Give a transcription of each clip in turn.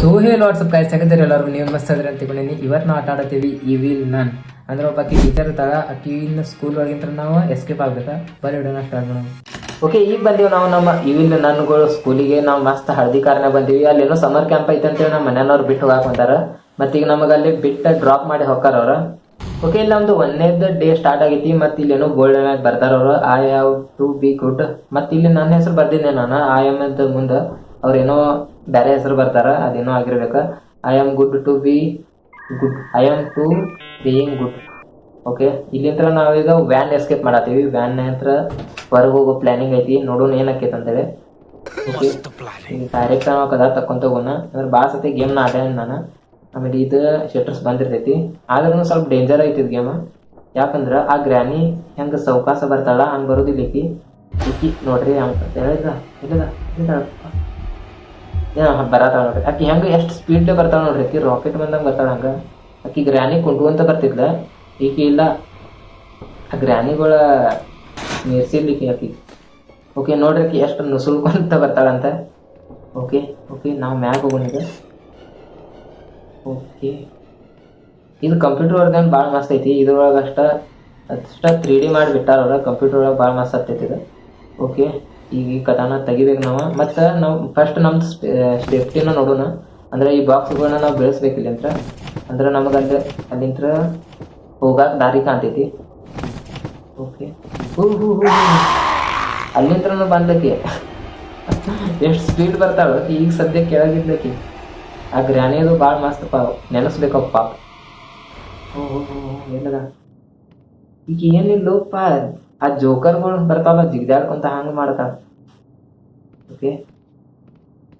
So hey WhatsApp guys ತೆಗೆದ್ರೆ ಎಲ್ಲರೂ? ನೀವು ಮಸ್ತ್ ಅದ್ರಿ ಅಂತ ಇವತ್ತು ನಾವು ಆಟ ಆಡತ್ತೀವಿ ಈ ವಿಲ್ ನನ್ ಅಂದ್ರೆ ಒಬ್ಬ ಟೀಚರ್ ಇರ್ತಾಳ. ಆಕಿನ ಸ್ಕೂಲ್ ಒಳಗಿಂತ ನಾವು ಎಸ್ಕೇಪ್ ಆಗ್ಬೇಕಾ? ಬರೀ ವಿಡಿಯೋನ ಸ್ಟಾರ್ಟ್ ಮಾಡೋಣ. ಓಕೆ ಈಗ ಬಂದೀವಿ ನಾವು ನಮ್ಮ ಇವಿಲ್ ನನ್ಗಳು ಸ್ಕೂಲಿಗೆ ನಾವು ಮಸ್ತ್ ಹಳದಿ ಕಾರ್ನ ಬಂದೀವಿ. ಅಲ್ಲೇನೋ ಸಮರ್ ಕ್ಯಾಂಪ್ ಐತೆ ಅಂತೇಳಿ ನಮ್ಮ ಮನೆಯವ್ರು ಬಿಟ್ಟು ಹೋಗಕ್ಕೆ ಬಂದಾರ ಮತ್ತೆ ಈಗ ನಮಗೆ ಅಲ್ಲಿ ಬಿಟ್ಟು ಡ್ರಾಪ್ ಮಾಡಿ ಹೋಗ್ತಾರ ಅವ್ರ. ಓಕೆ ಇಲ್ಲಿ ನಮ್ದು ಒಂದನೇದ ಡೇ ಸ್ಟಾರ್ಟ್ ಆಗೈತಿ. ಮತ್ತೆ ಇಲ್ಲೇನೋ ಏನೋ ಗೋಲ್ಡ್ ಬರ್ತಾರ ಅವ್ರು. I have to be good ಮತ್ತೆ ಇಲ್ಲಿ ನನ್ನ ಹೆಸರು ಬರ್ದಿದ್ದೆ ನಾನು. ಐ ಎಂ ಮುಂದೆ. ಅವ್ರೇನೋ ಬೇರೆ ಹೆಸರು ಬರ್ತಾರ ಅದೇನೋ ಆಗಿರ್ಬೇಕ. I am good to be good I am to being good okay ಇಲ್ಲಿಂತ್ರ ನಾವೀಗ ವ್ಯಾನ್ ಎಸ್ಕೇಪ್ ಮಾಡತ್ತೀವಿ. ವ್ಯಾನ್ ಹತ್ರ ಹೊರಗೆ ಹೋಗೋ ಪ್ಲಾನಿಂಗ್ ಐತಿ. ನೋಡೋಣ ಏನಾಕೈತೆ ಅಂತೇಳಿ. ಓಕೆ ಡೈರೆಕ್ಟ್ ನಾವು ಕದ ತಕ್ಕೊಂತ ಹೋಗೋಣ. ಅಂದ್ರೆ ಭಾಳ ಸತಿ ಗೇಮ್ನ ಆಡ್ಯಾನ ನಾನು. ಆಮೇಲೆ ಇದು ಶೆಟ್ರಸ್ ಬಂದಿರ್ತೈತಿ. ಆದ್ರೂ ಸ್ವಲ್ಪ ಡೇಂಜರ್ ಐತಿ ಇದು ಗೇಮ್ ಯಾಕಂದ್ರೆ ಆ ಗ್ರ್ಯಾನಿ ಹೆಂಗೆ ಸೌಕಾಸ ಬರ್ತಾಳ, ಹಂಗೆ ಬರೋದಿಲ್ಲ ಐತಿ ನೋಡ್ರಿ ಹಂಗೆ ಇಲ್ಲದ ಇಲ್ಲ ಬರತಾಳ ನೋಡ್ರಿ. ಆಕೆ ಹೆಂಗೆ ಎಷ್ಟು ಸ್ಪೀಡ್ ಬರ್ತಾಳ ನೋಡ್ರಿ. ಆಕಿ ರಾಕೆಟ್ ಬಂದಂಗೆ ಬರ್ತಾಳ ಹಂಗೆ. ಗ್ರಾನಿ ಗ್ರ್ಯಾನಿ ಕುಂಟುವಂತ ಬರ್ತಿದ್ಲ. ಈಕಿ ಇಲ್ಲ. ಆ ಗ್ರ್ಯಾನಿಗಳ ನೀರ್ಸಿರ್ಲಿಕ್ಕೆ ಆಕೆ. ಓಕೆ ನೋಡ್ರಿ ಆಕೆ ಎಷ್ಟು ನುಸುಳ್ಕೊಂತ ಬರ್ತಾಳಂತ. ಓಕೆ ಓಕೆ ನಾವು ಮ್ಯಾಗ ಹೋಗೋಣ ಓಕೆ ಇದು ಕಂಪ್ಯೂಟರ್ ಒಳಗೆ ಭಾಳ ಮಸ್ತ್ ಐತಿ. ಇದ್ರೊಳಗೆ ಅಷ್ಟ ಅಷ್ಟ ತ್ರೀ ಡಿ ಮಾಡಿ ಬಿಟ್ಟಾರ ಅವ್ರ. ಕಂಪ್ಯೂಟರ್ ಒಳಗೆ ಭಾಳ ಮಸ್ತ್ ಆಗ್ತೈತಿ ಇದು. ಓಕೆ ಈಗ ಈ ಕಟಾನ ತೆಗಿಬೇಕು ನಾವು. ಮತ್ತು ನಾವು ಫಸ್ಟ್ ನಮ್ದು ಸೇಫ್ಟಿನ ನೋಡೋಣ. ಅಂದ್ರೆ ಈ ಬಾಕ್ಸ್ಗಳನ್ನ ನಾವು ಬೆಳೆಸ್ಬೇಕಿಲ್ಲ ಅಂತ ಅಂದ್ರೆ ನಮಗೆ ಅಲ್ಲಿ, ಅಲ್ಲಿಂತ್ರ ಹೋಗಾಕ ದಾರಿ ಕಾಣ್ತೈತಿ. ಓಕೆ. ಹೂ ಹೂ ಹೂ ಅಲ್ಲಿಂತ್ರನು ಬಂದಕ್ಕೆ ಎಷ್ಟು ಸ್ಪೀಡ್ ಬರ್ತಾವೆ. ಈಗ ಸದ್ಯ ಕೆಳಗಿದ್ದಕ್ಕೆ ಆ ಗ್ರಾನಿಯದು ಭಾಳ ಮಸ್ತ್ ಪಾ ನೆನೆಸ್ಬೇಕಪ್ಪ. ಪಾಪ ಹೋ ಹೋ ಏನದ? ಈಗ ಏನಿಲ್ಲಪ್ಪ ಆ ಜೋಕರ್ಗಳು ಬರ್ತಾವಲ್ಲ ಜಿಗ್ದಾಡ್ಕೊಂತ ಹಂಗೆ ಮಾಡ್ತಾಳ. ಓಕೆ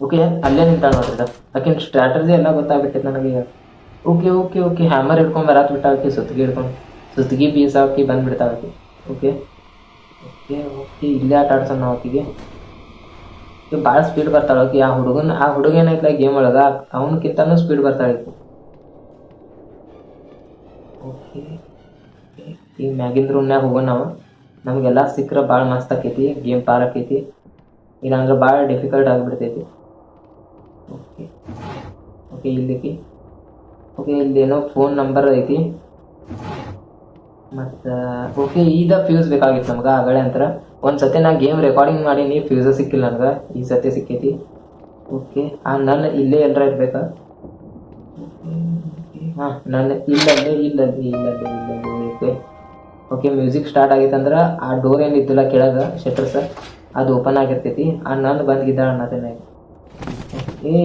ಓಕೆ ಅಲ್ಲೇ ನಿಂತಾಳ ನೋಡ್ರಿ ಆಕಿನ ಸ್ಟ್ರಾಟಜಿ ಎಲ್ಲ ಗೊತ್ತಾಗ್ಬಿಟ್ಟೈತೆ ನನಗೆ ಓಕೆ ಓಕೆ ಓಕೆ ಹ್ಯಾಮರ್ ಹಿಡ್ಕೊಂಡು ಬರತ್ ಬಿಟ್ಟ ಆಕಿ ಸುತ್ತಿಗೆ ಹಿಡ್ಕೊಂಡು. ಸುತ್ತಿಗೆ ಬೀಸ್ ಹಾಕಿ ಬಂದ್ಬಿಡ್ತಾವಕಿ ಓಕೆ ಓಕೆ ಓಕೆ ಇಲ್ಲೇ ಆಟ ಆಡ್ಸೋಣ ನಾವು ಆಕಿಗೆ ಭಾಳ ಸ್ಪೀಡ್ ಬರ್ತಾಳ ಆಕಿ ಆ ಹುಡುಗನ, ಆ ಹುಡುಗ ಏನೈತ್ಲ ಗೇಮ್ ಒಳಗ? ಅವನಕ್ಕಿಂತನೂ ಸ್ಪೀಡ್ ಬರ್ತಾಳೆ ಓಕೆ ಈ ಮ್ಯಾಗಿನ ರೂಮ್ನ್ಯಾಗ ಹೋಗೋಣ ನಾವು. ನಮಗೆಲ್ಲ ಸಿಕ್ಕರೆ ಭಾಳ ಮಸ್ತ್ ಆಕೈತಿ, ಗೇಮ್ ಪಾರ್ ಆಕೈತಿ. ಇಲ್ಲಾಂದ್ರೆ ಭಾಳ ಡಿಫಿಕಲ್ಟ್ ಆಗಿಬಿಡ್ತೈತಿ. ಓಕೆ ಓಕೆ ಇಲ್ಲಿಗೆ ಓಕೆ ಇಲ್ಲೇನೋ ಫೋನ್ ನಂಬರ್ ಐತಿ. ಮತ್ತು ಓಕೆ ಈಗ ಫ್ಯೂಸ್ ಬೇಕಾಗಿತ್ತು ನಮ್ಗೆ ಆಗಳೆ ಅಂತರ. ಒಂದು ಸತಿ ನಾ ಗೇಮ್ ರೆಕಾರ್ಡಿಂಗ್ ಮಾಡೀನಿ ಫ್ಯೂಸ ಸಿಕ್ಕಿಲ್ಲ ನನಗೆ ಈ ಸತಿ ಸಿಕ್ಕೈತಿ. ಓಕೆ ಆ, ನನ್ನ ಇಲ್ಲೇ ಎಲ್ಲರ ಇರ್ಬೇಕಾ? ಹಾಂ, ನನ್ನ ಇಲ್ಲದೆ ಇಲ್ಲದೆ ಇಲ್ಲದೆ ಇಲ್ಲದೆ ಓಕೆ ಓಕೆ ಮ್ಯೂಸಿಕ್ ಸ್ಟಾರ್ಟ್ ಆಗೈತೆ ಅಂದ್ರೆ ಆ ಡೋರ್ ಏನು ಇದ್ದಿಲ್ಲ ಕೆಳಗೆ ಶಟರ್ಸ್ ಅದು ಓಪನ್ ಆಗಿರ್ತೈತಿ. ಆ ನಾನು ಬಂದ್ಗಿದ್ದಾಳ ಅನ್ನೋದನ್ನ ಏ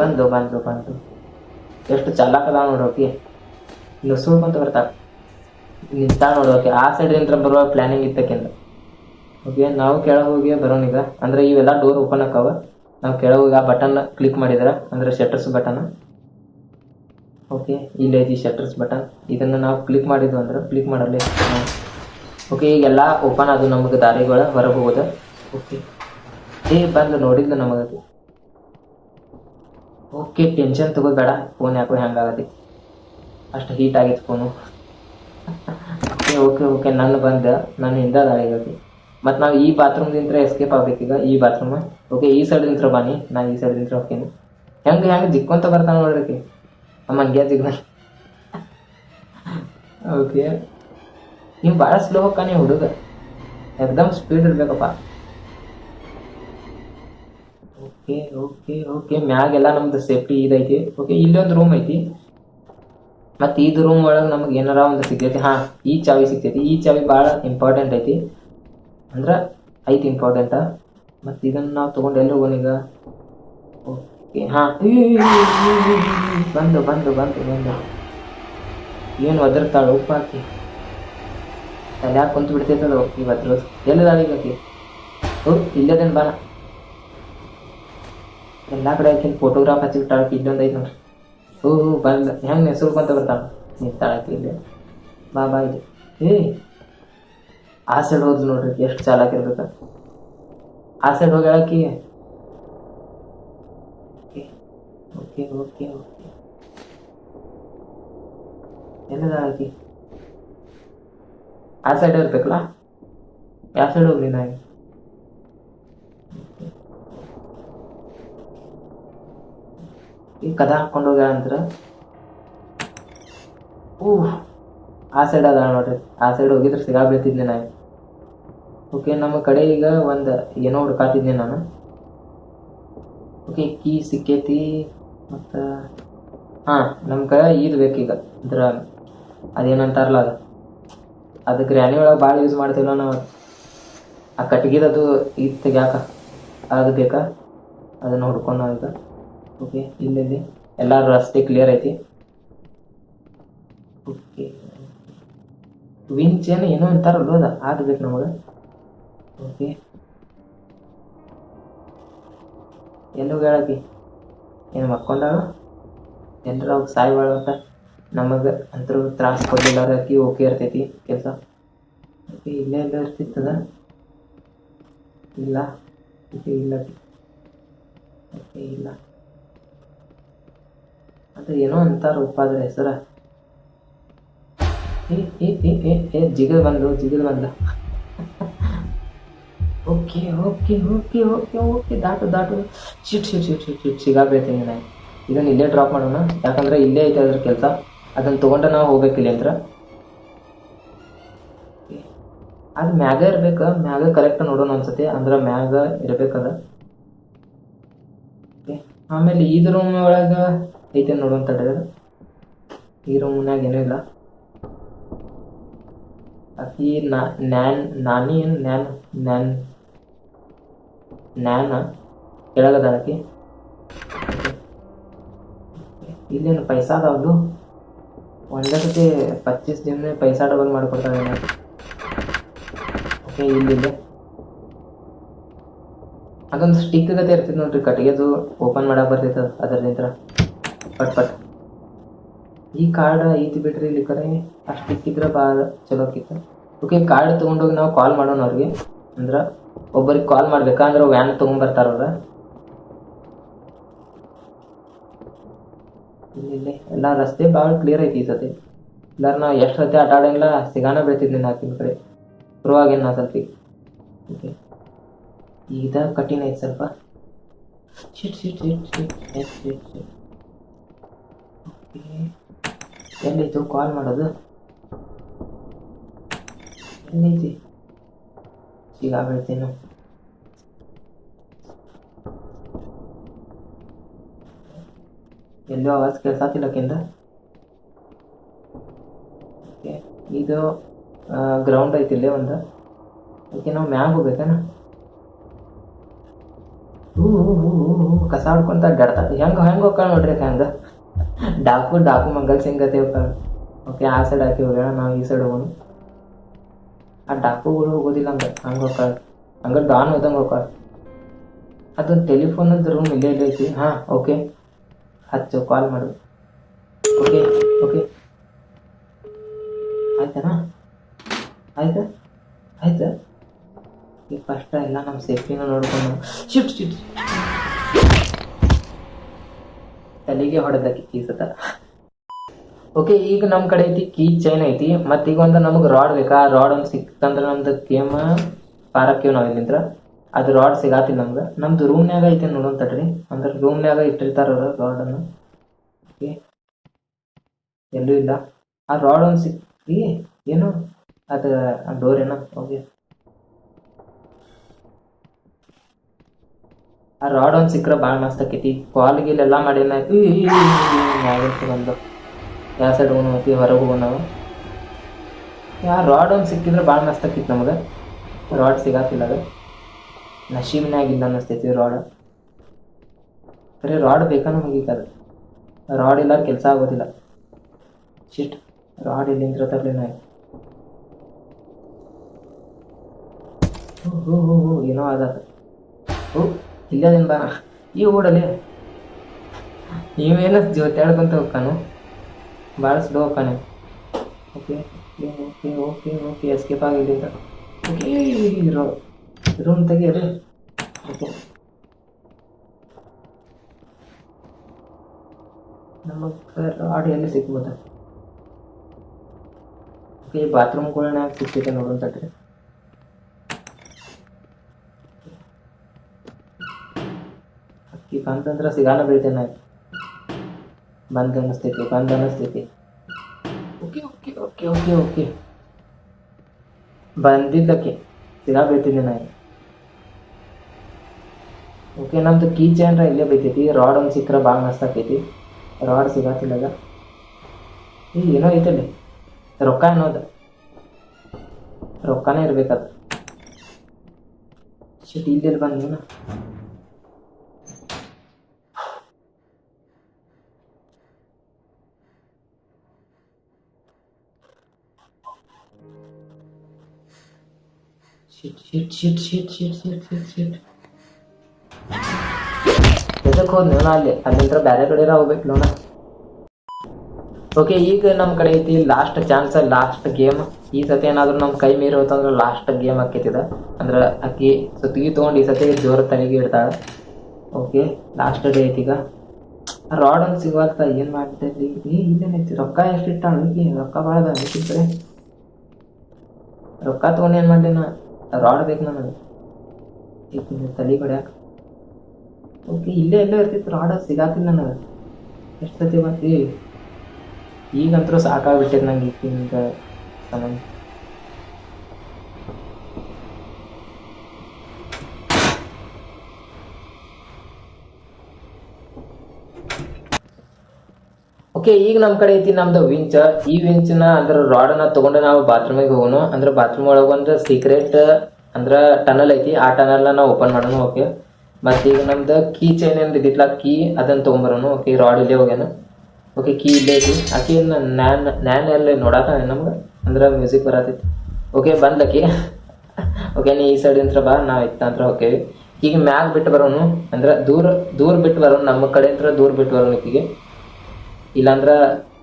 ಬಂದು ಬಂದು ಬಂದು. ಎಷ್ಟು ಚಲಾಕದ ನೋಡು ಓಕೆ ನುಸುಳ್ಕೊಂತ ಬರ್ತಾಳ. ನಿಂತಾಳ ನೋಡೋಕೆ ಆ ಸೈಡ್ಲಿಂತ್ರ ಬರುವ ಪ್ಲಾನಿಂಗ್ ಇತ್ತಕ್ಕಿಂತ ಓಕೆ ನಾವು ಕೆಳಗೆ ಹೋಗಿ ಬರೋಣ ಈಗ. ಅಂದ್ರೆ ಇವೆಲ್ಲ ಡೋರ್ ಓಪನ್ ಆಕಾವ ನಾವು ಕೆಳಗೆ ಹೋಗಿ ಆ ಬಟನ್ ಕ್ಲಿಕ್ ಮಾಡಿದ್ರ, ಅಂದ್ರೆ ಶಟರ್ಸ್ ಬಟನ್ ಓಕೆ ಇಲ್ಲೇ ಐತಿ ಶಟರ್ಸ್ ಬಟನ್ ಇದನ್ನು ನಾವು ಕ್ಲಿಕ್ ಮಾಡಿದ್ವು ಅಂದ್ರೆ ಕ್ಲಿಕ್ ಮಾಡಲಿ ಓಕೆ ಈಗೆಲ್ಲ ಓಪನ್ ಅದು ನಮಗೆ ದಾರಿಗಳು ಹೊರಗೆ ಹೋಗೋದು. ಓಕೆ ಏ, ಬಂದು ನೋಡಿದ್ಲು ನಮಗೆ ಓಕೆ ಟೆನ್ಷನ್ ತಗೋಬೇಡ ಫೋನ್ ಯಾಕೋ ಹೆಂಗಾಗತ್ತೆ ಅಷ್ಟು ಹೀಟ್ ಆಗಿತ್ತು ಫೋನು ಓಕೆ ಓಕೆ ಓಕೆ ನನ್ನ ಬಂದ ನನ್ನ ಹಿಂದ ದಾಳಿಗತಿ ಮತ್ತು ನಾವು ಈ ಬಾತ್ರೂಮ್ದಿಂತ್ರ ಎಸ್ಕೇಪ್ ಆಗ್ಬೇಕೀಗ ಈ ಬಾತ್ರೂಮ್ ಓಕೆ ಈ ಸೈಡ್ ಸೈಡ್ದಿಂತ್ರ ಬನ್ನಿ, ನಾನು ಈ ಸೈಡ್ದಿಂತ್ರ ಹೋಗ್ತೀನಿ. ಹೆಂಗೆ ಹೆಂಗೆ ದಿಕ್ಕೊಂತ ಬರ್ತಾನೆ ನೋಡ್ರಿ ನಮ್ಮ ಹಂಗೆ ಬಂದು ಓಕೆ ನೀವು ಭಾಳ ಸ್ಲೋ ಹೋಗ್ಕಾನೆ ಹುಡುಗ. ಎಕ್ದಮ್ ಸ್ಪೀಡ್ ಇರಬೇಕಪ್ಪ. ಓಕೆ ಓಕೆ ಓಕೆ ಮ್ಯಾಗೆಲ್ಲ ನಮ್ದು ಸೇಫ್ಟಿ ಇದೈತಿ. ಓಕೆ ಇಲ್ಲೊಂದು ರೂಮ್ ಐತಿ. ಮತ್ತು ಇದು ರೂಮ್ ಒಳಗೆ ನಮಗೆ ಏನಾರ ಒಂದು ಸಿಗ್ತೈತಿ. ಹಾಂ, ಈ ಚಾವಿ ಸಿಗ್ತೈತಿ. ಈ ಚಾವಿ ಭಾಳ ಇಂಪಾರ್ಟೆಂಟ್ ಐತಿ. ಅಂದ್ರೆ ಐತಿ ಇಂಪಾರ್ಟೆಂಟ ಮತ್ತು ಇದನ್ನು ನಾವು ತೊಗೊಂಡು ಎಲ್ಲರೂ ಈಗ ಓಕೆ ಹಾಂ. ಬಂದು ಬಂದು ಬಂದು ಬಂದು. ಏನು ಒದರ್ತಾಳು ಉಪ್ಪು ಹಾಕಿ. ತಲ್ಯಾಗ ಕುಂತು ಬಿಡ್ತೈತದ ಇವತ್ತು ಎಲ್ಲಿದಾಳ ಈಗ ಆಕಿ? ಹೋ ಇಲ್ಲದೇನು ಬಾ ಎಲ್ಲ ಕಡೆ ಆಕಿನ ಫೋಟೋಗ್ರಾಫ್ ಹಚ್ಚಿ ಬಿಟ್ಟಾಳ ಇಲ್ಲೊಂದು ಐದು ನೋಡ್ರಿ. ಹೋ ಹೋ ಬಂದ. ಹೆಂಗೆ ನೆಸುಳ್ಕೊಂತ ಬರ್ತಾಳ ನಿಂತಾಳಕ್ಕೆ ಇಲ್ಲಿ. ಬಾ ಬಾ ಇಲ್ಲಿ. ಏ ಆ ಸೈಡ್ ಹೋದ್ಲು ನೋಡ್ರಿ ಎಷ್ಟು ಚಾಲಾಕ್ ಇರ್ಬೇಕ. ಆ ಸೈಡ್ ಹೋಗಿ ಹೇಳಕ್ಕಿ ಓಕೆ ಓಕೆ ಓಕೆ ಎಲ್ಲದಾಗಿ ಆ ಸೈಡ್ ಇರ್ಬೇಕಲ್ಲ? ಯಾವ ಸೈಡ್ ಹೋಗ್ಲಿ ನಾ ಈ ಕದ ಹಾಕೊಂಡು ಹೋಗ್ಯಾಳ ಅಂದ್ರ? ಊ ಆ ಸೈಡ್ ಅದ ನೋಡ್ರಿ. ಆ ಸೈಡ್ ಹೋಗಿದ್ರೆ ಸಿಗಾ ಬೀಳ್ತಿದ್ನಿ ನಾನು ಓಕೆ ನಮ್ಮ ಕಡೆ ಈಗ ಒಂದು ಏನೋ ಹುಡ್ಕಾತಿದ್ನಿ ನಾನು. ಓಕೆ ಕೀ ಸಿಕ್ಕೈತಿ. ಮತ್ತು ಹಾಂ ಕಡೆ ಇದು ಬೇಕೀಗ. ಅಂದ್ರೆ ಅದೇನಂತಾರಲ್ಲ ಅದು. ಅದು ಗ್ರ್ಯಾನಿ ಒಳಗೆ ಭಾಳ ಯೂಸ್ ಮಾಡ್ತೀವಲ್ಲ ನಾವು. ಆ ಕಟ್ಗಿದದು ಇದು ತೆಗ್ಯಾಕ. ಅದು ಬೇಕಾ. ಅದನ್ನು ಹುಡ್ಕೊಂಡು ಈಗ ಓಕೆ ಇಲ್ಲಿ ಎಲ್ಲ ರಸ್ತೆ ಕ್ಲಿಯರ್ ಐತಿ. ಓಕೆ ವಿಂಚ್ ಏನು ಏನೋ ಅಂತಾರಲ್ಲ ಅದ. ಅದು ಬೇಕು ನಮಗೆ. ಓಕೆ ಎಲ್ಲೂ ಹೋಗ್ಯಾಳಕಿ ಏನು ಮಕ್ಕೊಂಡಾಳು ಎಲ್ಲರೂ ಅವ್ಕೆ ಸಾಯ್ವಾಳ ಅಂತ ನಮಗೆ ಅಂತರೂ ತ್ರಾಸ ಕೊಡಲಿಲ್ಲ ಆಕಿ ಓಕೆ ಇರ್ತೈತಿ ಕೆಲಸ. ಆಕೆ ಇಲ್ಲೇ ಎಲ್ಲ ಇರ್ತಿತ್ತದ? ಇಲ್ಲ. ಓಕೆ ಇಲ್ಲ ಓಕೆ ಇಲ್ಲ. ಅದು ಏನೋ ಅಂತಾರ ಉಪ್ಪಾದ್ರ ಹೆಸರ. ಏ ಏ ಏ ಏ, ಜಿಗದ್ ಬಂದು, ಜಿಗದ್ ಬಂದ. ಓಕೆ ಓಕೆ ಓಕೆ ಓಕೆ ಹೋಗಿ ದಾಟು Daatu. Shit shit shit shit shit ಸಿಗಾಬೇತೀನಿ ನಾನು ಇದನ್ನು ಇಲ್ಲೇ ಡ್ರಾಪ್ ಮಾಡೋಣ. ಯಾಕಂದ್ರೆ ಇಲ್ಲೇ ಐತೆ ಅದ್ರ ಕೆಲಸ. ಅದನ್ನ ತೊಗೊಂಡು ನಾವು ಹೋಗ್ಬೇಕಿಲ್ಲ ಅಂದ್ರೆ ಅದು ಮ್ಯಾಗ ಇರ್ಬೇಕು, ಮ್ಯಾಗ ಕರೆಕ್ಟ್ ನೋಡೋಣ ಅನ್ಸತಿ ಅಂದ್ರೆ ಮ್ಯಾಗ ಇರ್ಬೇಕದ. ಆಮೇಲೆ ಇದು ರೂಮ್ ಒಳಗ ಐತೆ ನೋಡೋಣ ಈ ರೂಮ್ನಾಗ ಏನೂ ಇಲ್ಲ. ಅಕಿ ನ್ಯಾನ್, ನಾನಿ ಏನು, ನ್ಯಾನ್ ನ್ಯಾನ್ ನ್ಯಾನ ಕೆಳಗದಾಕಿ ಇಲ್ಲೇನು, ಪೈಸಾ ಅದಾವದು ಒಂದೇ ಸತಿ ಪಚ್ಚೀಸ್ ದಿನ ಪೈಸಾ ಡಬಲ್ ಮಾಡಿಕೊಡ್ತಾನೆ ಓಕೆ ಇಲ್ಲಿದೆ ಅದೊಂದು ಸ್ಟಿಕ್ ಗತೆ ಇರ್ತೈತೆ ನೋಡ್ರಿ, ಕಟ್ಟಿಗೆದು ಓಪನ್ ಮಾಡಕ್ಕೆ ಬರ್ತೈತೆ ಅದರಿಂದ ಪಟ್ ಪಟ್. ಈ ಕಾರ್ಡ್ ಐತಿ ಬಿಡ್ರಿ ಇಲ್ಲಿ ಕರೆ, ಅಷ್ಟು ಸ್ಟಿಕ್ ಇದ್ರೆ ಭಾಳ ಚಲೋ ಆಕಿತ್ತು. ಓಕೆ ಕಾರ್ಡ್ ತೊಗೊಂಡೋಗಿ ನಾವು ಕಾಲ್ ಮಾಡೋಣ ಅವ್ರಿಗೆ ಅಂದ್ರೆ ಒಬ್ಬರಿಗೆ ಕಾಲ್ ಮಾಡ್ಬೇಕಾ? ಅಂದ್ರೆ ವ್ಯಾನ್ ತಗೊಂಡ್ಬರ್ತಾರ ಅವ್ರ? ಎಲ್ಲ ರಸ್ತೆ ಭಾಳ ಕ್ಲಿಯರ್ ಐತಿ ಈ ಸತಿ. ಇಲ್ಲಾರ ನಾವು ಎಷ್ಟು ಸತಿ ಆಟ ಆಡಂಗಿಲ್ಲ ಸಿಗಾನ ಬೀಳ್ತಿದ್ನಿ ನಾಲ್ಕಿನ ಕಡೆ. ಪರವಾಗಿಲ್ಲ ನಾ ಸ್ವಲ್ಪ ಓಕೆ ಇದ ಕಠಿಣ ಐತಿ ಸ್ವಲ್ಪ. Shit shit shit shit shit call ಮಾಡೋದು? ಎಲ್ಲೈತಿ ಈಗ ಬೀಳ್ತೇನು ಎಲ್ಲೋ ಆವಾಜ್ ಕೇಳ್ಸಾತಿಲ್ಲಕ್ಕಿಂದ ಓಕೆ ಇದು ಗ್ರೌಂಡ್ ಐತಿ ಇಲ್ಲೇ ಒಂದು ಓಕೆ ನಾವು ಮ್ಯಾಗ ಹೋಗ್ಬೇಕೇನ ಹೂ ಕಸ ಆಡ್ಕೊಂತ ಅಡ್ಡಾಡ್ತಾ ಹೆಂಗೆ ಹೆಂಗೆ ಹೋಗ್ತಾಳ ನೋಡ್ರಿ ಹೆಂಗೆ ಡಾಕು ಡಾಕು ಮಂಗಲ್ ಸಿಂಗ್ ಹೋಗ್ತಾಳ ಓಕೆ ಆ ಸೈಡ್ ಹಾಕಿ ಹೋಗೋಣ ನಾವು ಈ ಸೈಡ್ ಹೋಗೋಣ ಆ ಡಾಕುಗಳು ಹೋಗೋದಿಲ್ಲ ಹಂಗೆ ಹಂಗೆ ಹೋಗ್ತಾಳ ಹಂಗೆ ಡಾನ್ ಹೋದಂಗೆ ಹೋಗ್ತಾಳ ಅದು ಟೆಲಿಫೋನದ್ದು ರೂಮ್ ಇಲ್ಲೇ ಇಲ್ಲೇ ಐತಿ. ಹಾಂ ಓಕೆ ಹಚ್ಚು ಕಾಲ್ ಮಾಡು. ಓಕೆ ಓಕೆ ಆಯ್ತನಾ? ಆಯ್ತಾ? ಆಯ್ತಾ? ಈಗ ಫಸ್ಟ್ ಎಲ್ಲ ನಮ್ಮ ಸೇಫ್ಟಿನ ನೋಡ್ಕೊಂಡು. ಶಿಟ್ ಶಿಟ್ ತಲೆಗೆ ಹೊಡೆದಕ್ಕೆ ಈ ಸತ. ಓಕೆ ಈಗ ನಮ್ಮ ಕಡೆ ಐತಿ ಕೀ ಚೈನ್ ಐತಿ ಮತ್ತು ಈಗ ಒಂದು ನಮಗೆ ರಾಡ್ ಬೇಕಾ ರಾಡ್ ಒಂದು ಸಿಕ್ತಂದ್ರೆ ನಮ್ದು ಕೇಮ ಪಾರಕ್ಕೇವ್ ನಾವು ಇಲ್ಲಿಂದ್ರ ಅದು ರಾಡ್ ಸಿಗಾತಿಲ್ಲ ನಮ್ಗೆ ನಮ್ದು ರೂಮ್ನ್ಯಾಗ ಐತೆ ತಡ್ರಿ ಅಂದ್ರೆ ರೂಮ್ನ್ಯಾಗ ಇಟ್ಟಿರ್ತಾರ ರಾಡನ್ನು ಓಕೆ ಎಲ್ಲೂ ಇಲ್ಲ ಆ ರಾಡ್ ಒಂದು ಸಿಕ್ತಿ ಏನು ಅದು ಡೋರ್ ಏನ ಓಕೆ ಆ ರಾಡ್ ಒಂದು ಸಿಕ್ಕರೆ ಭಾಳ ಮಸ್ತ್ ಆಕೈತಿ ಕಾಲ್ ಗೀಲ್ ಎಲ್ಲ ಮಾಡಿನ ಬಂದು ಯಾವ ಸೈಡ್ ಹೋಗೋಣ ಮತ್ತೆ ಹೊರಗೆ ಹೋಗೋಣ ನಾವು. ಯಾ ರಾಡ್ ಒಂದು ಸಿಕ್ಕಿದ್ರೆ ಭಾಳ ಮಸ್ತ್ ಆಕಿತ್ತು ನಮಗೆ. ರಾಡ್ ಸಿಗಾತಿಲ್ಲ ಅದು. ನಶೀಬ್ನಾಗಿಲ್ಲ ಅನ್ನಿಸ್ತೈತಿ ರಾಡ್ ಬರೀ ರಾಡ್ ಬೇಕಾ ನಮಗೆ ಈಗ ರಾಡ್ ಇಲ್ಲ ಕೆಲಸ ಆಗೋದಿಲ್ಲ. ಶಿಟ್ ರಾಡ್ ಇಲ್ಲಿಂದ್ರ ತರಲಿ ನಾಯಿ ಹೋ ಹೋ ಹೋ ಏನೋ ಅದ. ಓ ಇಲ್ಲದಿಂದ ಈ ಓಡಲಿ ನೀವೇನ ಹೇಳ್ಕೊಂತ ಹೋಗ್ತಾನು ಭಾಳ ಸ್ಲೋ ಹೋಗ್ತಾನೆ okay okay okay okay escape ಆಗಿಲ್ಲ ಓಕೆ ರೋ ರೂಮ್ ತೆಗಿಯರಿ ಓಕೆ ನಮಗೆ ರಾಡ್ ಎಲ್ಲಿ ಸಿಗ್ಬೋದ ಓಕೆ ಬಾತ್ರೂಮ್ಗಳನ್ನ ಸಿಗ್ತೈತೆ ನೋಡೋಣ ತಡ್ರಿ ಅಕ್ಕಿ ಬಂತಂದ್ರೆ ಸಿಗಾನ ಬೀಳ್ತೇನೆ ಬಂದ್ ಅನಿಸ್ತೈತಿ ಬಂದ್ ಅನಿಸ್ತೈತಿ okay okay okay okay okay. ಬಂದಿದ್ದಕ್ಕೆ ಸಿಗಾ ಬೀಳ್ತಿದ್ದೆ ನಾ ಓಕೆ ನಮ್ದು ಕೀ ಚೈನ್ರ ಇಲ್ಲೇ ಬೈತೈತಿ ರಾಡ್ ಒಂದು ಸಿಕ್ಕರೆ ಭಾಳ ಮಸ್ತ್ ರಾಡ್ ಸಿಗತ್ತಿಲ್ಲ ಈಗ ಏನೋ ಐತಲ್ಲಿ? ರೊಕ್ಕ ಅನ್ನೋದು. ರೊಕ್ಕನೇ ಇರ್ಬೇಕದು. ಶಟ್ ಇಲ್ಲೆಲ್ಲಿ Shit, shit, shit, shit, shit, shit, shit, shit. ಇದಕ್ಕೆ ಹೋದ್ ನೋಣ ಅಲ್ಲಿ ಅಲ್ಲಿಂದ್ರ ಬೇರೆ ಕಡೆ ಹೋಗ್ಬೇಕು ನೋಣ ಓಕೆ ಈಗ ನಮ್ಮ ಕಡೆ ಐತಿ ಲಾಸ್ಟ್ ಚಾನ್ಸ್ ಲಾಸ್ಟ್ ಗೇಮ್ ಈ ಸತಿ ಏನಾದರೂ ನಮ್ಮ ಕೈ ಮೀರಿ ಹೋತಂದ್ರೆ ಲಾಸ್ಟ್ ಗೇಮ್ ಆಕೈತಿದ ಅಂದ್ರೆ ಅಕ್ಕಿ ಸುತ್ತಿಗೆ ತೊಗೊಂಡು ಈ ಸತಿ ಜೋರ ತಲೆಗೆ ಇಡ್ತಾಳೆ. ಓಕೆ ಲಾಸ್ಟ್ ಡೇ ಐತಿ ಈಗ. ರಾಡ್ ಒಂದು ಸಿಗುವತ್ತ ಏನು ಮಾಡ್ತೈತಿ ಇಲ್ಲೇನೈತಿ ರೊಕ್ಕ ಎಷ್ಟು ಇಟ್ಟ ರೊಕ್ಕ ಭಾಳ ಅನ್ಸಿದ್ರೆ ರೊಕ್ಕ ತಗೊಂಡು ಏನು ಮಾಡಲಿ ನಾ? ರಾಡ್ ಬೇಕು ನನಗೆ ತಲೆ ಹೊಡ್ಯಾಕ ಓಕೆ, ಇಲ್ಲೇ ಎಲ್ಲೋ ಇರ್ತಿತ್ತು, ರಾಡ ಸಿಗಾತಿಲ್ಲ ನನಗೆ. ಎಷ್ಟು ಸತಿ ಬಂತಿ ಈಗಂತೂ ಸಾಕಾಗ್ಬಿಟ್ಟಿದೆ ನಂಗೆ ಈಗಿಂದ ಸಂಬಂಧ ಓಕೆ, ಈಗ ನಮ್ಮ ಕಡೆ ಐತಿ ನಮ್ದು ವಿಂಚ ಈ ವಿಂಚ್ನ ಅಂದ್ರೆ ರಾಡನ್ನ ತಗೊಂಡು ನಾವು ಬಾತ್ರೂಮಿಗೆ ಹೋಗೋಣ ಅಂದ್ರೆ ಬಾತ್ರೂಮ್ ಒಳಗ ಒಂದ್ ಸೀಕ್ರೆಟ್ ಅಂದ್ರ ಟನಲ್ ಐತಿ. ಆ ಟನಲ್ನ ನಾವು ಓಪನ್ ಮಾಡೋಣ ಓಕೆ. ಮತ್ತೆ ಈಗ ನಮ್ದು ಕೀ ಚೈನ್ ಏನು ಇದ್ದಿತ್ತಲ್ಲ ಕೀ ಅದನ್ನ ತೊಗೊಂಬರೋಣ ಓಕೆ. ರಾಡ್ ಇಲ್ಲೇ ಹೋಗ್ಯಾನ. ಓಕೆ ಕೀ ಇಲ್ಲೇ ಐತಿ. ಆಕಿ ನ್ಯಾನ್ ನ್ಯಾನ್ ಎಲ್ಲ ನೋಡಾಕ ನಮ್ಗೆ? ಅಂದ್ರೆ ಮ್ಯೂಸಿಕ್ ಬರತೈತಿ. ಓಕೆ ಬಂದ್ಲಕ್ಕಿ ಓಕೆ, ನೀ ಈ ಸೈಡ್ ಇಂತ್ರ ಬಾ, ನಾವು ಇತ್ತಂತ್ರ ಹೋಗ್ತೇವಿ ಈಗ ಮ್ಯಾಗ್ ಬಿಟ್ಟು ಬರೋನು, ಅಂದ್ರೆ ದೂರ ದೂರ ಬಿಟ್ಟು ಬರೋನು, ನಮ್ಮ ಕಡೆ ಇಂತ್ರ ದೂರ ಬಿಟ್ಟು ಬರೋನು ಈಕಿಗೆ. ಇಲ್ಲಾಂದ್ರ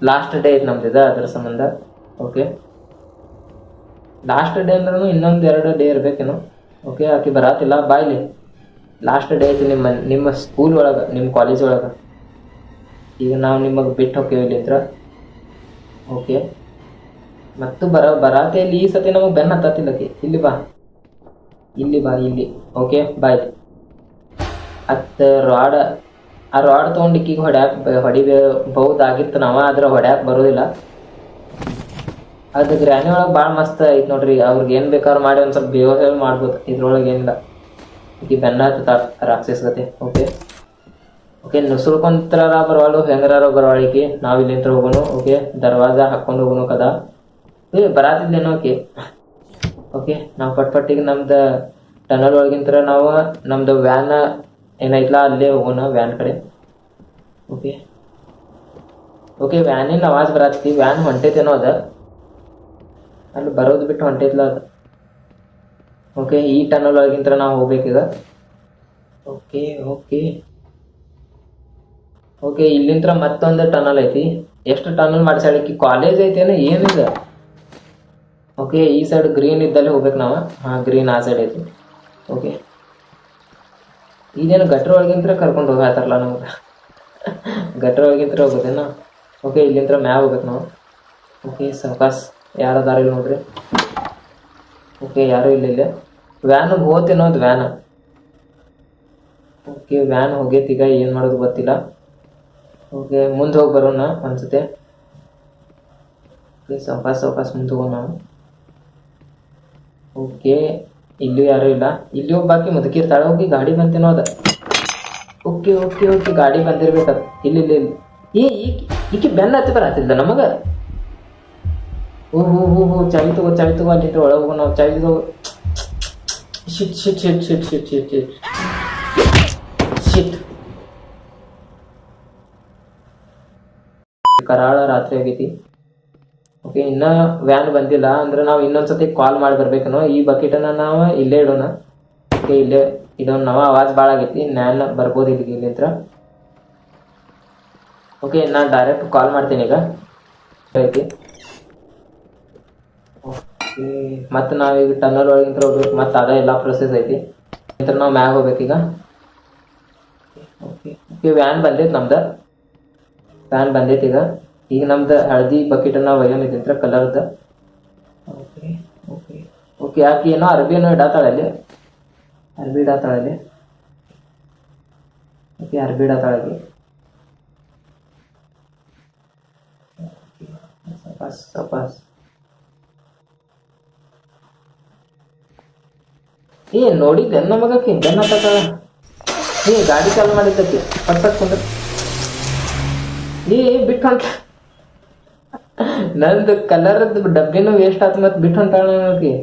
ಲಾಸ್ಟ್ ಡೇ ಐತಿ ಇದೆ, ಅದರ ಸಂಬಂಧ. ಓಕೆ ಲಾಸ್ಟ್ ಡೇ ಅಂದ್ರೂ ಇನ್ನೊಂದು ಎರಡು ಡೇ ಇರಬೇಕೇನು. ಓಕೆ ಆಕೆ ಬರಾತಿಲ್ಲ ಬಾಯ್ಲಿ ಲಾಸ್ಟ್ ಡೇ ಐತಿ ನಿಮ್ಮ ನಿಮ್ಮ ಸ್ಕೂಲ್ ಒಳಗೆ, ನಿಮ್ಮ ಕಾಲೇಜ್ ಒಳಗೆ. ಈಗ ನಾವು ನಿಮಗೆ ಬಿಟ್ಟು ಹೋಗ್ತೀವಿ ಇಲ್ಲಿಂತ್ರ ಓಕೆ ಮತ್ತು ಬರ, ಬರಾತೆ ಇಲ್ಲಿ ಈ ಸತಿ ನಮಗೆ ಬೆನ್ನ ಹತ್ತತಿಲ್ಲಕಿ ಇಲ್ಲಿ ಬಾ. ಇಲ್ಲಿ ಬಾ, ಇಲ್ಲಿ. ಓಕೆ ಬಾಯ್ ಅತ್ತ ರಾಡ್ ಆ ರಾಡ್ ತೊಗೊಂಡು ಇಕ್ಕಿಗೆ ಹೊಡ್ಯಾಕ್ ಹೊಡಿಬಹುದಾಗಿತ್ತು ನಾವ, ಆದ್ರೆ ಹೊಡ್ಯಾಕ್ ಬರೋದಿಲ್ಲ. ಅದು ಗ್ರ್ಯಾನಿ ಒಳಗೆ ಭಾಳ ಮಸ್ತ್ ಐತಿ ನೋಡ್ರಿ, ಅವ್ರಿಗೆ ಏನು ಬೇಕಾದ್ರೂ ಮಾಡಿ ಒಂದು ಸ್ವಲ್ಪ ಬೇವ ಮಾಡ್ಬೋದು, ಇದ್ರೊಳಗೆ ಏನಿಲ್ಲ. ಈಗ ಬೆನ್ನ ಹತ್ತಾಳ ರಾಕ್ಷಸ ಗತೆ ಓಕೆ ಓಕೆ ನುಸುಳ್ಕೊಂತರ ಬರವಾಳು, ಹೆಂಗರಾರ ಬರವಾಳಿಕೆ ನಾವು ಇಲ್ಲಿಂದ ಹೋಗೋನು ಓಕೆ ದರ್ವಾಜ ಹಾಕೊಂಡು ಹೋಗೋನು ಕದ. ಏ, ಬರಾತಿದ್ದೇನು ಓಕೆ ಓಕೆ ನಾವು ಪಟ್ ಪಟ್ಟಿಗೆ ನಮ್ದು ಟನಲ್ ಒಳಗಿಂತರ ನಾವು, ನಮ್ದು ವ್ಯಾನ್ ಏನೈತ್ಲ ಅಲ್ಲೇ ಹೋಗೋಣ ವ್ಯಾನ್ ಕಡೆ ಓಕೆ ಓಕೆ ವ್ಯಾನಿನ ಆವಾಜ್ ಬರತ್ತಿ ವ್ಯಾನ್ ಹೊಂಟೈತೇನೋ ಅದ ಅಲ್ಲಿ ಬರೋದು ಬಿಟ್ಟು ಹೊಂಟೈತ್ಲ ಅದು ಓಕೆ ಈ ಟನಲ್ ಒಳಗಿಂತ ನಾವು ಹೋಗ್ಬೇಕಿದ ಓಕೆ ಓಕೆ ಓಕೆ ಇಲ್ಲಿಂತ್ರ ಮತ್ತೊಂದು ಟನಲ್ ಐತಿ ಎಷ್ಟು ಟನಲ್ ಮಾಡಿಸಿ ಕಾಲೇಜ್ ಐತೇನ ಏನಿದೆ ಓಕೆ ಈ ಸೈಡ್ ಗ್ರೀನ್ ಇದ್ದಲ್ಲಿ ಹೋಗ್ಬೇಕು ನಾವು ಹಾಂ ಗ್ರೀನ್ ಆ ಸೈಡ್ ಐತಿ ಓಕೆ ಇದೇನು ಗಟ್ರ ಒಳಗಿಂತ್ರ ಕರ್ಕೊಂಡು ಹೋಗತ್ತಾರಲ್ಲ ನಮ್ಗೆ? ಗಟ್ರ ಒಳಗಿಂತ್ರ ಹೋಗೋದೇನ? ಓಕೆ ಇಲ್ಲಿಂತ್ರ ಮ್ಯಾ ಹೋಗ್ಬೇಕು ನಾವು. ಓಕೆ ಸಾವಕಾಸ್ ಯಾರು ಅದಾರ ಇಲ್ಲಿ ನೋಡ್ರಿ. ಓಕೆ ಯಾರು ಇಲ್ಲ ಇಲ್ಲ. ವ್ಯಾನ್ ಹೋತೇನೋ ಅದು ವ್ಯಾನ್ ಓಕೆ ವ್ಯಾನ್ ಹೋಗೈತಿ, ಈಗ ಏನು ಮಾಡೋದು ಗೊತ್ತಿಲ್ಲ. ಓಕೆ ಮುಂದೆ ಹೋಗಿ ಬರೋಣ ಅನ್ಸುತ್ತೆ ಓಕೆ ಸಾವಕಾಸ್ ಸಾವಕಾಸ್ ಮುಂದೆ ಹೋಗೋಣ ಓಕೆ ಇಲ್ಲೂ ಯಾರೂ ಇಲ್ಲ. ಇಲ್ಲಿ ಒಬ್ಬಾಕಿ ಬಾಕಿ ಮುದುಕಿರ್ತಾಳೆ ಹೋಗಿ ಗಾಡಿ ಬಂತೇನೋ ಅದ ಓಕೆ ಓಕೆ ಓಕೆ, ಗಾಡಿ ಬಂದಿರ್ಬೇಕದ ಇಲ್ಲಿ ಇಲ್ಲಿ ಇಲ್ಲಿ. ಏ, ಈಕಿ ಬೆನ್ನ ಹತ್ತಿ ಬರತ್ತಿದ್ದ ನಮಗ? ಓ ಹೋ ಹೋ ಹೋ ಚಾವಿ ತಗೋ ಚಾವಿ ತಗೋ ಅಲ್ಲಿ ಒಳಗೆ ಹೋಗೋ ನಾವು ತಗೋ. Shit shit shit shit shit shit shit shit ಕರಾಳ ರಾತ್ರಿ ಆಗೈತಿ. ಓಕೆ ಇನ್ನ ವ್ಯಾನ್ ಬಂದಿಲ್ಲ ಅಂದ್ರೆ ನಾವು ಇನ್ನೊಂದ್ಸತಿ ಕಾಲ್ ಮಾಡಿ ಬರ್ಬೇಕನೋ ಈ ಬಕೆಟನ್ನ ನಾವು ಇಲ್ಲೇ ಇಡೋಣ. ಓಕೆ ಇಲ್ಲೇ ಇದೊಂದು ನಾವು ಆವಾಜ್ ಭಾಳ ಆಗೈತಿ. ನ್ಯಾನ್ ಬರ್ಬೋದು ಇಲ್ಲಿ ಇಲ್ಲಿಂತ್ರ ಓಕೆ ನಾನು ಡೈರೆಕ್ಟ್ ಕಾಲ್ ಮಾಡ್ತೀನಿ ಈಗ. ಐತಿ ಮತ್ತೆ ಈಗ ಟನ್ನಲ್ ಒಳಗಿಂತ ಹೋಗ್ಬೇಕು. ಮತ್ತೆ ಅದ ಎಲ್ಲ ಪ್ರೊಸೆಸ್ ಐತಿ. ನಂತರ ನಾವು ಮ್ಯಾಗ ಹೋಗ್ಬೇಕೀಗ ಓಕೆ ಓಕೆ ವ್ಯಾನ್ ಬಂದೈತಿ ನಮ್ದು. ವ್ಯಾನ್ ಬಂದೈತಿ ಈಗ. ಈಗ ನಮ್ದು ಹಳದಿ ಬಕೆಟ್ ನಾವು ಒಯ್ಯೋನಿದ್ದಂತ್ರ ಕಲರ್ದ ಓಕೆ ಓಕೆ ಓಕೆ ಯಾಕೆ ಏನೋ ಅರ್ಬಿ ಏನೋ ಇಡಾತಾಳೆ ಅಲ್ಲಿ. ಅರ್ಬಿ ಇಡಾತಾಳೆ ಅಲ್ಲಿ. ಓಕೆ ಅರ್ಬಿ ಇಡಾತಾಳೆ ಅಲ್ಲಿ. ಸಪಾಸ್ ಸಪಾಸ್ ಏ ನೋಡಿದ್ದೆ ನಮಗಕ್ಕೆ ಬೆನ್ನ ತಕ ಏ ಗಾಡಿ ಚಾಲು ಮಾಡಿದ್ದಕ್ಕೆ. ಪಟ್ ಪಟ್ ಕುಂದ್ರ. ಏ ಬಿಟ್ಟು ಹೊಂಟ ನಂದು ಕಲರ್ದು ಡಬ್ಬಿನೂ ವೇಸ್ಟ್ ಆತು ಮತ್ತೆ ಬಿಟ್ಟು ಹೊಂಟಾಳ ನೋಡ್ರಿ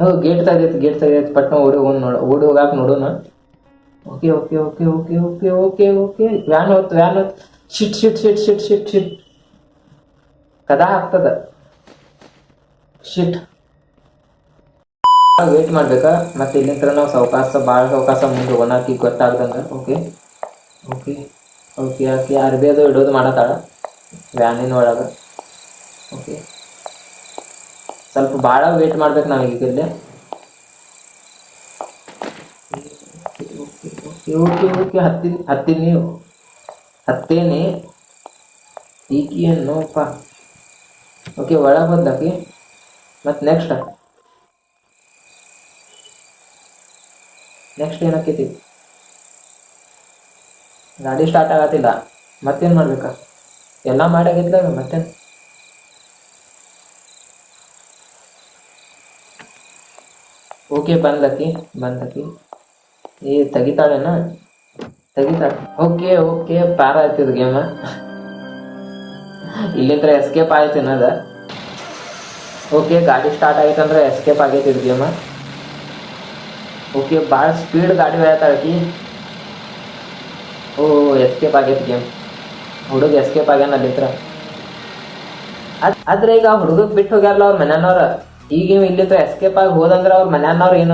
ಹೌದು ಗೇಟ್ ತೆಗೆದೈತಿ ಗೇಟ್ ತೆಗೆದೈತಿ ಪಟ್ನ ಓಡಿ ಹೋಗಿ ನೋಡ, ಓಡಿ ಹೋಗಾಕ ನೋಡೋಣ. Okay okay okay okay okay okay okay. Van ಹೋತ್ van ಹೋತ್. Shit shit shit shit shit shit ಕದಾ ಆಗ್ತದ. ಶಿಟ್ ವೇಟ್ ಮಾಡ್ಬೇಕಾ? ಮತ್ತೆ ಇಲ್ಲಿಂದ ನಾವು ಸಾವಕಾಶ ಭಾಳ ಸಾವಕಾಶ ಮುಂದೆ ಹೋಗೋಣಾಕಿ ಗೊತ್ತಾಗ್ದಂಗೆ. ಓಕೆ ಓಕೆ ಓಕೆ ಆಕೆ ಅರ್ಬಿ ಅದು ಇಡೋದು ಮಾಡತ್ತಾಳ ವ್ಯಾನಿನ ಒಳಗೆ. ಓಕೆ ಸ್ವಲ್ಪ ಭಾಳ ವೇಟ್ ಮಾಡ್ಬೇಕು ನಾವು ಈಗ ಇಲ್ಲೇ. ಓಕೆ ಓಕೆ ಹತ್ತೀನಿ ಹತ್ತೀನಿ. ಈಕಿ ಏನೋಪ್ಪ ಓಕೆ ಒಳಗೆ ಬಂದಾಕಿ ಮತ್ತು ನೆಕ್ಸ್ಟ್ ನೆಕ್ಸ್ಟ್ ಏನಾಕೈತಿ ಗಾಡಿ ಸ್ಟಾರ್ಟ್ ಆಗತ್ತಿಲ್ಲ. ಮತ್ತೇನು ಮಾಡ್ಬೇಕಾ? ಎಲ್ಲ ಮಾಡಾಗಿದ್ಲ ಮತ್ತೆ? ಓಕೆ ಬಂದಕಿ ಬಂದಕಿ. ಏ, ತೆಗಿತಾಳೇನ? ತೆಗಿತಾಳೆ ಓಕೆ ಓಕೆ ಪಾರ ಆಯ್ತಿದ್ ಗೇಮ ಇಲ್ಲಿಂದ ಎಸ್ಕೇಪ್ ಆಯ್ತು ಅನ್ನೋದ ಓಕೆ ಗಾಡಿ ಸ್ಟಾರ್ಟ್ ಆಯ್ತಂದ್ರೆ ಎಸ್ಕೇಪ್ ಆಗೈತಿ ಇದು ಗೇಮ ಓಕೆ ಭಾಳ ಸ್ಪೀಡ್ ಗಾಡಿ ಹೊಯ್ತಾಳಕಿ ಓ ಎಸ್ಕೇಪ್ ಆಗೈತಿ ಗೇಮ್ ಹುಡುಗ ಎಸ್ಕೇಪ್ ಆಗ್ಯಾನ ಅಲ್ಲಿತ್ರ ಆದ್ರೆ ಈಗ ಹುಡುಗ ಬಿಟ್ಟು ಹೋಗ್ಯಾರಲ್ಲ ಅವ್ರ ಮನೆಯವ್ರ ಈಗ ಇಲ್ಲಿತ್ರ ಎಸ್ಕೇಪ್ ಆಗಿ ಹೋದಂದ್ರೆ ಅವ್ರ ಮನ್ಯಾನವ್ರ ಏನ್